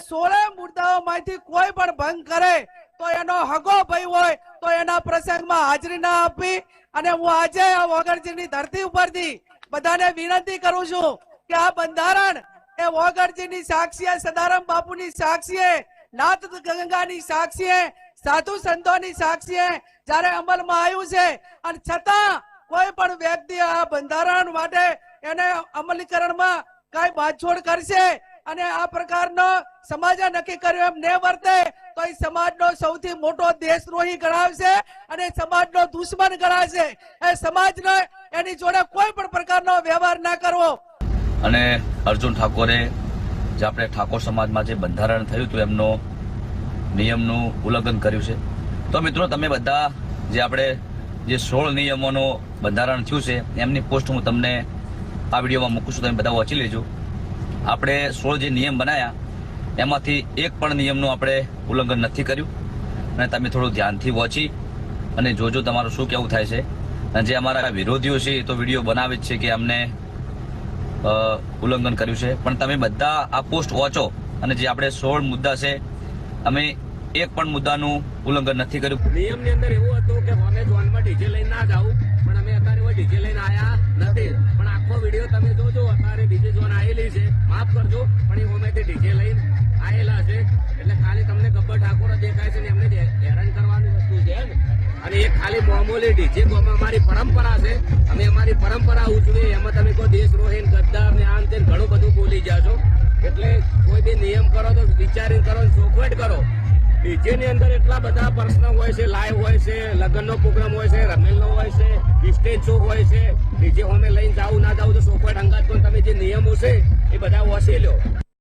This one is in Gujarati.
સોળે મુદ્દાઓમાંથી કોઈ પણ ભંગ કરે તો એનો હગો ભાઈ હોય તો એના પ્રસંગમાં હાજરી ના આપી અને હું આજે આ વગરજીની ધરતી ઉપરથી બધાને વિનંતી કરું છું કે આ બંધારણ એ વગરજીની સાક્ષીએ, સદારામ બાપુની સાક્ષીએ, નાથ ગંગાની સાક્ષીએ, સાધુ સંતોની સાક્ષીએ જ્યારે અમલમાં આવ્યું છે અને છતાં કોઈ પણ વ્યક્તિ આ બંધારણ માટે એને અમલીકરણમાં કઈ બાંધછોડ કરશે અને આ પ્રકારનો સમાજે નક્કી કર્યો એમ ને વર્તે, તો એ સમાજનો સૌથી મોટો દેશદ્રોહી ગણાવશે અને સમાજનો દુશ્મન ગણાશે એ સમાજને એની જોડે કોઈ પણ પ્રકારનો વ્યવહાર ના કરવો. અને અર્જુન ઠાકોરે જે આપણે ઠાકોર સમાજમાં જે બંધારણ થયું હતું એમનો નિયમનું ઉલ્લંઘન કર્યું છે. તો મિત્રો, તમે બધા જે આપણે જે સોળ નિયમોનું બંધારણ થયું છે, એમની પોસ્ટ હું તમને આ વિડીયોમાં મૂકું છું, તમે બધા વાંચી લેજો. આપણે સોળ જે નિયમ બનાવ્યા એમાંથી એક પણ નિયમનું આપણે ઉલ્લંઘન નથી કર્યું. અને તમે થોડું ધ્યાનથી વોચી અને જોજો તમારું શું કેવું થાય છે. અને જે અમારા વિરોધીઓ છે એ તો વીડિયો બનાવે જ છે કે અમને ઉલ્લંઘન કર્યું છે. પણ તમે બધા આ પોસ્ટ વોચો અને જે આપણે સોળ મુદ્દા છે, અમે એક પણ મુદ્દાનું ઉલ્લંઘન નથી કર્યું. નિયમની અંદર એવું હતું કે અમે જોનમાં ડીજે લઈને ના જાવું પણ અમે અત્યારે ડીજે લઈને આવ્યા નથી. પણ આખો વીડિયો તમે જોજો માફ કરજો, પણ એ અમે ડીજે લઈને આવેલા છે. એટલે ખાલી તમને ગબ્બર ઠાકોર દેખાય છે ને એમને હેરાન કરવાની વસ્તુ છે અને એ ખાલી મામૂલી ડીજે ગોમાં અમારી પરંપરા છે. અમે અમારી પરંપરા ઉજવીએ, એમાં તમે કોઈ દેશદ્રોહી ગદ્દાર ને આમ તેમ ઘણું બધું બોલી છો એટલે કોઈ બી નિયમ કરો તો વિચારીને કરો ને ચોખવટ કરો. ડીજે ની અંદર એટલા બધા પ્રશ્ન હોય છે લાઈવ હોય છે, લગ્નનો પ્રોગ્રામ હોય છે, રમેલનો હોય છે, સ્ટેજ શો હોય છે. ડીજે હોમે લઈને જાવું ના જાવું તો સોપટ અંગાત પણ તમે જે નિયમો છે બધા વસી લો